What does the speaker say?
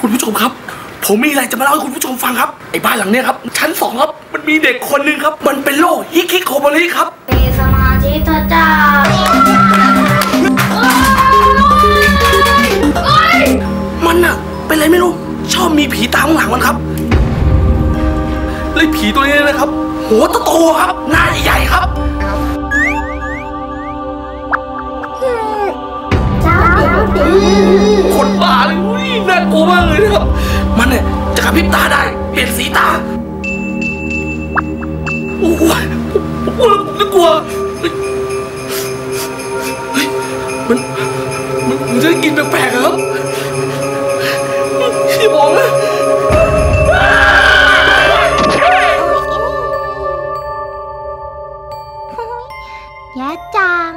คุณผู้ชมครับ ผมมีอะไรจะมาเล่าให้คุณผู้ชมฟังครับไอ้บ้านหลังเนี้ยครับ ชั้นสองครับมันมีเด็กคนหนึ่งครับ มันเป็นโรคฮิคิโคโมริครับ มีสมาธิเถอะจ้าเอ้ยมันอะเป็นอะไรไม่รู้ ชอบมีผีตามข้างหลังมันครับเลยผีตัวนี้นะครับ หัวโตๆครับ หน้าใหญ่ๆครับ กลัวมากเลยนะครับ มันเนี่ยจะกระพริบตาได้ เปลี่ยนสีตา โอ้โหกลัวผมกลัวมัน มันมันจะกินแปลกๆครับอย่บอกนะแย่จัง